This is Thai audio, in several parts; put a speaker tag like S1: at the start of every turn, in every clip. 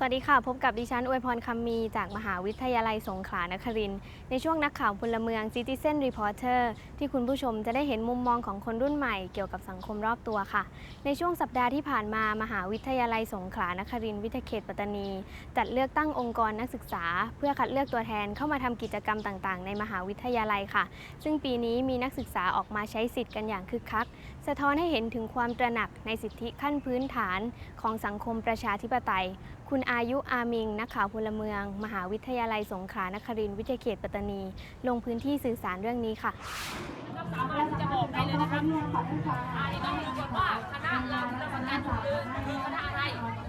S1: สวัสดีค่ะ พบกับดิฉันอวยพรคำมี จากมหาวิทยาลัยสงขลานครินทร์ในช่วงนักข่าวพลเมือง Citizen Reporter ที่คุณผู้ชมจะได้เห็นมุมมองของคนรุ่นใหม่เกี่ยวกับสังคมรอบตัวค่ะ ในช่วงสัปดาห์ที่ผ่านมามหาวิทยาลัยสงขลานครินทร์วิทยเขตปัตตานี จัดเลือกตั้งองค์กรนักศึกษา เพื่อคัดเลือกตัวแทนเข้ามาทำกิจกรรมต่าง ๆ ในมหาวิทยาลัยค่ะ ซึ่งปีนี้มีนักศึกษาออกมาใช้สิทธิ์กันอย่างคึกคัก สะท้อนให้เห็นถึงความตระหนักในสิทธิขั้นพื้นฐานของสังคมประชาธิปไตย คุณอายุอามิง นักข่าวพลเมือง มหาวิทยาลัยสงขลานครินทร์วิทยาเขตปัตตานี ลงพื้นที่สื่อสารเรื่องนี้ค่ะ
S2: สามารถจะบอกได้เลยนะครับอ่านี่ต้องดูก่อนว่าคณะเราที่เราทำงานอยู่คือคือคณะอะไร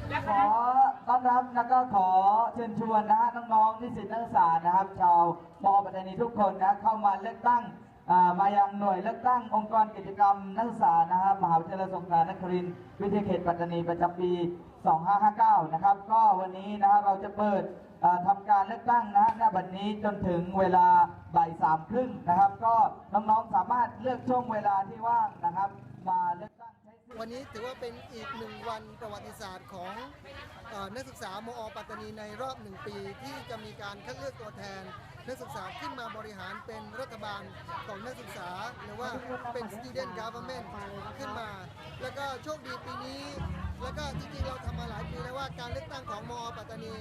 S2: และ
S3: ขอต้อนรับแล้วก็ขอเชิญชวนนะฮะน้องๆนิสิตนักศึกษานะครับ ชาวมอปัตตานีทุกคนนะเข้ามาเลือกตั้ง มายังหน่วยเลือกตั้งองค์กรกิจกรรมนักศึกษานะครับมหาวิทยาลัยสงขลานครินทร์วิทยาเขตปัตตานีประจำปี 2559 นะครับ ก็วันนี้นะฮะเราจะเปิดทำทำการเลือกตั้งนะฮะณบัดนี้จนถึงเวลาบ่ายสามครึ่งนะครับ ก็น้องๆสามารถเลือกช่วงเวลาที่ว่างนะครับ
S4: วันนี้ถือว่าเป็นอีกหนึ่งวันประวัติศาสตร์ของอนักศึกษามอปัตตานีในรอบหนึ่งปี ที่จะมีการคัดเลือกตัวแทน นักศึกษาขึ้นมาบริหารเป็นรัฐบาลของนักศึกษา หรือว่าเป็น student government ขึ้นมา แล้วก็โชคดีปีนี้แล้วก็จริงๆเราทำมาหลายปีแล้วว่าการเลือกตั้งของมอปัตตานี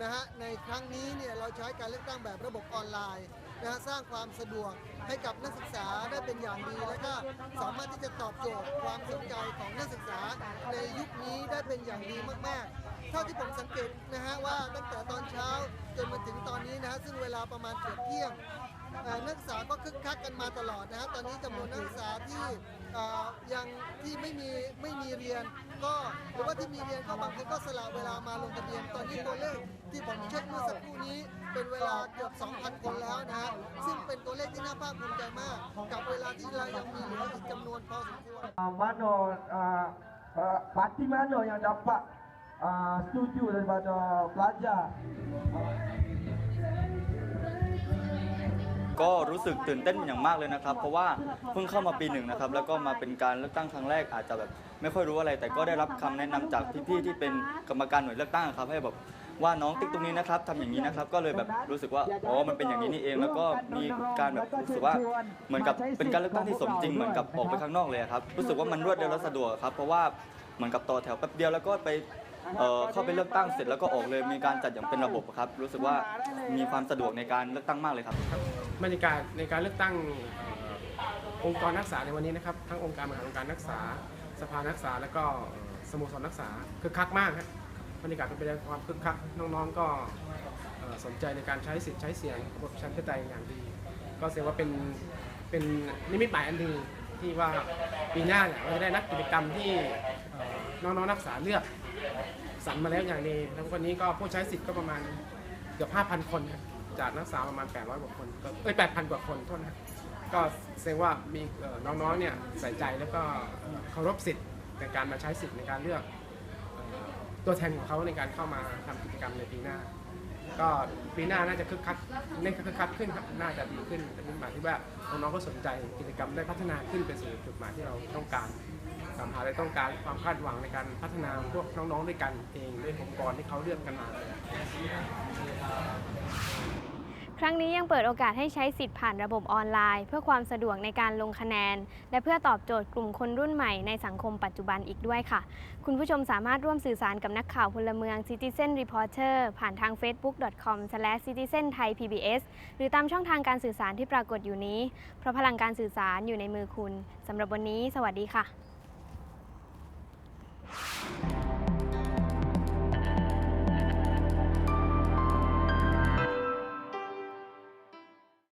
S4: นะฮะในครั้งนี้เนี่ยเราใช้การเลือกตั้งแบบระบบออนไลน์นะฮะสร้างความสะดวกให้กับนักศึกษาได้เป็นอย่างดี แล้วก็สามารถที่จะตอบโจทย์ความสนใจของนักศึกษาในยุคนี้ได้เป็น อย่างดีมากๆ เท่าที่ผมสังเกตนะฮะว่าตั้งแต่ตอนเช้าจนมาถึงตอนนี้นะฮะซึ่งเวลาประมาณเกือบเที่ยงนักศึกษาก็คึกคักกันมาตลอดนะฮะตอนนี้จำนวนนักศึกษาที่ยังที่ไม่มีไม่มีเรียน ก็หรือว่าที่มีเรียนก็บางคนก็สละเวลามาลงทะเบียน ตอนนี้ตัวเลขที่ผมเช็คเมื่อสักครู่นี้ เป็นเวลาเกือบ 2,000 คนแล้วนะฮะซึ่งเป็นตัวเลขที่น่าภาคภูมิใจมาก กับเวลาที่เรายังมีเหลืออีกจำนวนพอสมควร
S3: Uh, mana uh, uh, parti mana yang dapat uh, setuju daripada pelajar
S5: ก็รู้สึกตื่นเต้นเป็นอย่างมากเลยนะครับ เพราะว่าเพิ่งเข้ามาปีหนึ่งนะครับ แล้วก็มาเป็นการเลือกตั้งครั้งแรกอาจจะแบบไม่ค่อยรู้อะไร แต่ก็ได้รับคำแนะนำจากพี่ๆที่เป็นกรรมการหน่วยเลือกตั้งครับ ให้แบบ ว่าน้องติ๊กตรงนี้นะครับทำอย่างนี้นะครับ ก็เลยแบบรู้สึกว่าอ๋อมันเป็นอย่างนี้นี่เอง แล้วก็มีการแบบรู้สึกว่าเหมือนกับเป็นการเลือกตั้งที่สมจริงเหมือนกับออกไปข้างนอกเลยครับรู้สึกว่ามันรวดเร็วและสะดวกครับเพราะว่าเหมือนกับต่อแถวแป๊บเดียวแล้วก็ไปเข้าไปเลือกตั้งเสร็จแล้วก็ออกเลยมีการจัดอย่างเป็นระบบครับ รู้สึกว่ามีความสะดวกในการเลือกตั้งมากเลยครับ
S6: บรรยากาศในการเลือกตั้งองค์กรนักศึกษาในวันนี้นะครับทั้งองค์การบริหารองค์การนักศึกษา สภานักศึกษา แล้วก็สโมสรนักศึกษาคึกคักมากครับ บรรยากาศเป็นไปด้วยความคึกคักน้องๆก็สนใจในการใช้สิทธิ์ใช้เสียงระบบประชาธิปไตยอย่างดี ก็แสดงว่าเป็นเป็นนิมิตหมายอันหนึ่งที่ว่าปีหน้าเนี่ยเราจะได้นักกิจกรรมที่เอ่อน้องๆนักศึกษาเลือกสรรมาแล้วอย่างดีแล้ววันนี้ก็ผู้ใช้สิทธิ์ก็ประมาณเกือบ5,000 คนครับจากนักศึกษาประมาณ 800 กว่าคนก็เอ้ย8,000 กว่าคนโทษนะก็แสดงว่ามีน้องๆเนี่ยใส่ใจแล้วก็เคารพสิทธิ์ในการมาใช้สิทธิ์ในการเลือก ตัวแทนของเขาในการเข้ามาทำกิจกรรมในปีหน้า ก็ปีหน้าน่าจะคึกคักน่นคึกคักขึ้นครับน่าจะดีขึ้นเป็นหมายที่ว่าน้องๆก็สนใจกิจกรรมได้พัฒนาขึ้นไปสู่จุดหมายที่เราต้องการสามหาได้ต้องการความคาดหวังในการพัฒนาพวกน้องๆด้วยกันเองด้วยองค์กรที่เขาเลือกกันมา
S1: ครั้งนี้ยังเปิดโอกาสให้ใช้สิทธิ์ผ่านระบบออนไลน์ เพื่อความสะดวกในการลงคะแนน และเพื่อตอบโจทย์กลุ่มคนรุ่นใหม่ในสังคมปัจจุบันอีกด้วยค่ะ คุณผู้ชมสามารถร่วมสื่อสารกับนักข่าวพลเมือง Citizen Reporter ผ่านทาง facebook.com/citizenthaipbs หรือตามช่องทางการสื่อสารที่ปรากฏอยู่นี้ เพราะพลังการสื่อสารอยู่ในมือคุณสำหรับวันนี้ สวัสดีค่ะ